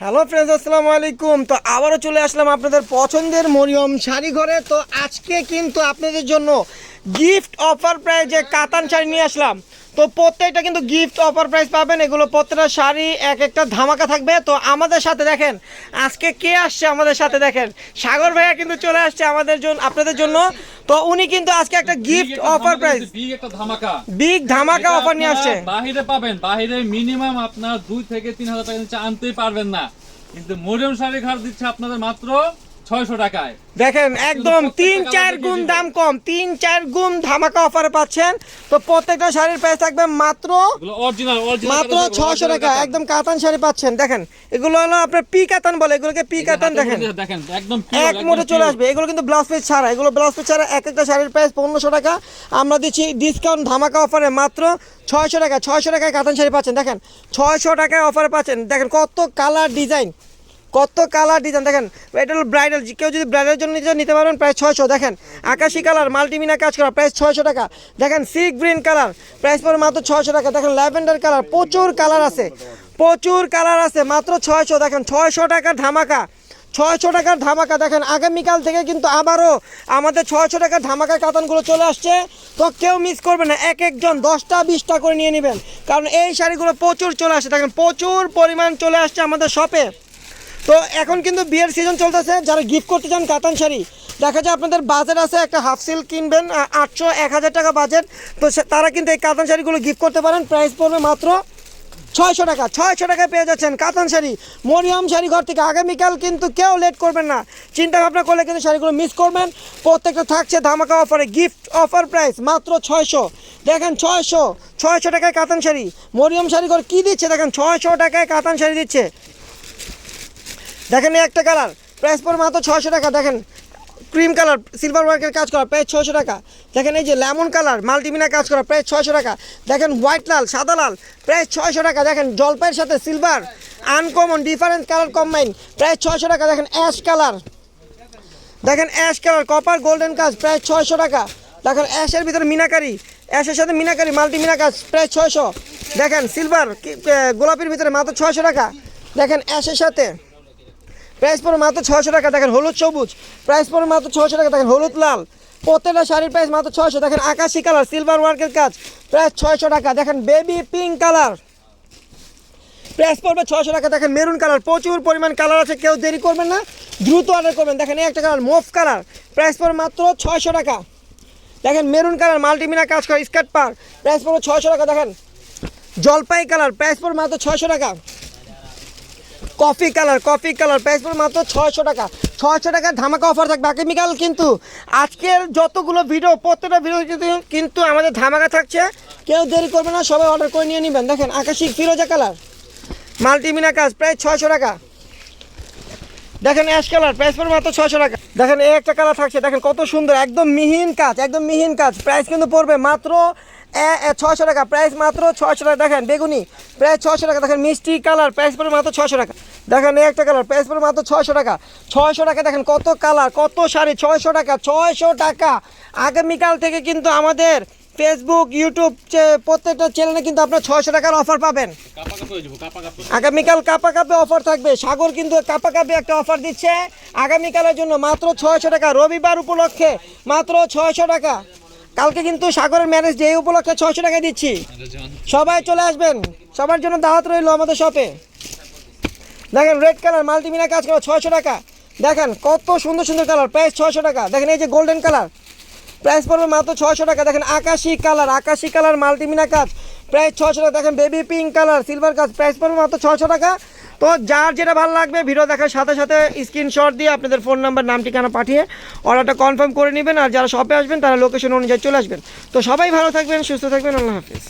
Hello friends আসসালামু আলাইকুম। তো আবারও চলে আসলাম আপনাদের পছন্দের মরিয়ম শাড়ি ঘরে। তো আজকে কিন্তু আপনাদের জন্য গিফট অফার প্রাইজে কাতান শাড়ি নিয়ে আসলাম। তো প্রত্যেকটা কিন্তু গিফট অফার প্রাইস পাবেন। এগুলো প্রত্যেকটা শাড়ি এক একটা ধামাকা থাকবে। তো আমাদের সাথে দেখেন আজকে কে আসছে আমাদের সাথে দেখেন? সাগর ভাইয়া কিন্তু চলে আসছে আমাদের জন্য আপনাদের জন্য। তো উনি কিন্তু আজকে একটা গিফট অফার প্রাইস বিগ একটা ধামাকা। বিগ ধামাকা অফার নিয়ে আসছে। বাহিরে পাবেন বাহিরে মিনিমাম আপনার দুই থেকে তিন হাজার টাকা নিচে আনতেই পারবেন না। কিন্তু মরিয়ম শাড়ি ঘাট দিচ্ছে আপনাদের মাত্র ছয়শো টাকায়। দেখেন একদম তিন চার গুণ দাম কম তিন চার গুণ ধামাকা অফারে পাচ্ছেন। তো প্রত্যেকটা শাড়ির প্রাইস থাকবে মাত্র মাত্র ছশো টাকা। একদম কাতান শাড়ি পাচ্ছেন। দেখেন এগুলো হলো আপনার পি কাতান বলে এগুলোকে পি কাতান দেখেন। দেখেন একদম এক মোটে চলে আসবে। এগুলো কিন্তু ব্লাউজ পিস ছাড়া এগুলো ব্লাউজ পিস ছাড়া এক একটা শাড়ির প্রাইস পনেরোশো টাকা। আমরা দিচ্ছি ডিসকাউন্ট ধামাকা অফারে মাত্র ছয়শো টাকা। ছয়শো টাকায় কাতান শাড়ি পাচ্ছেন। দেখেন ছয়শো টাকায় অফারে পাচ্ছেন। দেখেন কত কালার ডিজাইন কত কালার ডিজাইন দেখেন, এটা হলো ব্রাইডাল কেউ যদি ব্রাইডালের জন্য নিতে নিতে পারবেন প্রায় ছয়শো। দেখেন, আকাশি কালার মাল্টিমিনা কাজ করা, প্রাইস ছয়শো টাকা। দেখেন সি গ্রিন কালার প্রাইস পড়ে মাত্র ছয়শো টাকা। দেখেন ল্যাভেন্ডার কালার প্রচুর কালার আছে। প্রচুর কালার আছে, মাত্র ছয়শো। দেখেন, ছয়শো টাকার ধামাকা। ছয়শো টাকার ধামাকা। দেখেন, আগামীকাল থেকে কিন্তু আবারও আমাদের ছয়শো টাকার ধামাকা কাতানগুলো চলে আসছে। তো কেউ মিস করবে না, এক একজন দশটা, বিশটা করে নিয়ে নেবেন। কারণ এই শাড়িগুলো প্রচুর চলে আসছে দেখেন, প্রচুর পরিমাণ চলে আসছে আমাদের শপে তো এখন কিন্তু বিয়ের সিজন চলতেছে। যারা গিফট করতে চান কাতান শাড়ি, দেখা যায় আপনাদের বাজেট আছে একটা হাফ সিল্ক কিনবেন আটশো, এক হাজার টাকা বাজেট তো তারা কিন্তু এই কাতান শাড়িগুলো গিফট করতে পারেন প্রাইস পড়বে মাত্র ছয়শো টাকা। ছয়শো টাকায় পেয়ে যাচ্ছেন কাতান শাড়ি। মরিয়ম শাড়ি ঘর থেকে আগামীকাল কিন্তু কেউ লেট করবেন না। চিন্তা ভাবনা করলে কিন্তু শাড়িগুলো মিস করবেন। প্রত্যেকটা থাকছে ধামাকা অফারে গিফট অফার প্রাইস মাত্র ছয়শো। দেখেন ছয়শো ছয়শো টাকায় কাতান শাড়ি। মরিয়ম শাড়ি ঘর কী দিচ্ছে? দেখেন ছয়শো টাকায় কাতান শাড়ি দিচ্ছে। দেখেন একটা কালার প্রাইস পড়ে মাত্র ছয়শো টাকা। দেখেন ক্রিম কালার সিলভার ওয়ার্কের কাজ করা, প্রায় ছয়শো টাকা। দেখেন এই যে লেমন কালার মাল্টিমিনা কাজ করা, প্রায় ছয়শো টাকা। দেখেন হোয়াইট লাল, সাদা লাল, প্রায় ছয়শো টাকা। দেখেন জলপাইয়ের সাথে silver uncommon different colour combine প্রায় ছয়শো টাকা। দেখেন অ্যাশ কালার দেখেন অ্যাশ কালার কপার গোল্ডেন কাজ, প্রায় ছয়শো টাকা। দেখেন অ্যাশের ভিতরে মিনাকারি অ্যাশের সাথে মিনাকারি মাল্টিমিনা কাজ, প্রায় ছয়শো। দেখেন সিলভার গোলাপির ভিতরে মাত্র ছয়শো টাকা। দেখেন অ্যাশের সাথে প্রাইস পড়ে মাত্র ছয়শো টাকা, দেখেন হলুদ, সবুজ। প্রাইস পড়ে মাত্র ছয়শো টাকা, দেখেন হলুদ, লাল। প্রত্যেকটা শাড়ির প্রাইস মাত্র ছয়শো, দেখেন আকাশি কালার সিলভার ওয়ার্কের কাজ। প্রাইস ছয়শো টাকা, দেখেন বেবি পিঙ্ক কালার। প্রাইস পড়বে ছয়শো টাকা, দেখেন মেরুন কালার। প্রচুর পরিমাণ কালার আছে, কেউ দেরি করবেন না। দ্রুত অর্ডার করবেন। দেখেন এই একটা কালার, মোফ কালার। প্রাইস পড়বে মাত্র ছয়শো টাকা। দেখেন মেরুন কালার মাল্টিমিনা কাজ করে স্কার্ট পার। প্রাইস পড়বে ছয়শো টাকা, দেখেন জলপাই কালার। প্রাইস পড়বে মাত্র ছয়শো টাকা। Coffee colour coffee colour price পড়বে মাত্র ছয়শো টাকা। ছয়শো টাকার ধামাকা অফার থাকবে। আগামীকাল কিন্তু আজকের যতগুলো ভিডিও প্রত্যেকটা ভিডিও কিন্তু আমাদের ধামাকা থাকছে। কেউ দেরি করবে না, সবাই অর্ডার করে নিয়ে নেবেন। দেখেন, আকাশিক ফিরোজা কালার। মাল্টিমিনা কাজ, প্রায় ছয়শো টাকা। দেখেন অ্যাশ কালার প্রাইস মাত্র ছয়শো টাকা। দেখেন এই একটা কালার থাকছে, দেখেন কত সুন্দর, একদম মিহিন কাজ, একদম মিহিন কাজ। প্রাইস কিন্তু পড়বে মাত্র ছয়শো টাকা প্রাইস মাত্র ছয়শো টাকা। দেখেন বেগুনি প্রায় ছয়শো টাকা। দেখেন মিষ্টি কালার প্রাইস পড়বে মাত্র ছয়শো টাকা। দেখেন এই একটা কালার প্রাইস পড়বে মাত্র ছয়শো টাকা। ছয়শো টাকা, দেখেন কত কালার কত শাড়ি, ছয়শো টাকা ছয়শো টাকা। আগামীকাল থেকে কিন্তু আমাদের ফেসবুক ইউটিউব প্রত্যেকটা চ্যানেলে কিন্তু আপনার ছয়শো টাকার অফার পাবেন। আগামীকাল কাপা কাপে অফার থাকবে। সাগর কিন্তু কাপা কাপে একটা অফার দিচ্ছে। আগামীকালের জন্য মাত্র ছয়শো টাকা। রবিবার উপলক্ষে মাত্র ছয়শো টাকা। কালকে কিন্তু সাগরের ম্যারেজ ডে উপলক্ষে ছয়শো টাকা দিচ্ছি। সবাই চলে আসবেন। সবার জন্য দাওয়াত রইল আমাদের শপে দেখেন রেড কালার মাল্টিমিনা কাজ করা ছয়শো টাকা। দেখেন কত সুন্দর সুন্দর কালার প্রাইস ছয়শো টাকা। দেখেন এই যে গোল্ডেন কালার প্রাইস পড়বে মাত্র ছয়শো টাকা। দেখেন আকাশি কালার আকাশি কালার মাল্টিমিনা কাজ। প্রাইস ছশো টাকা। দেখেন বেবি পিঙ্ক কালার সিলভার কাজ। প্রাইস পড়বে মাত্র ছয়শো টাকা। তো যার যেটা ভালো লাগবে ভিডিও দেখার সাথে সাথে স্ক্রিনশট দিয়ে আপনাদের ফোন নাম্বার নাম, ঠিকানা পাঠিয়ে অর্ডারটা কনফার্ম করে নেবেন। আর যারা শপে আসবেন, তারা লোকেশন অনুযায়ী চলে আসবেন। তো সবাই ভালো থাকবেন, সুস্থ থাকবেন। আল্লাহ হাফিজ।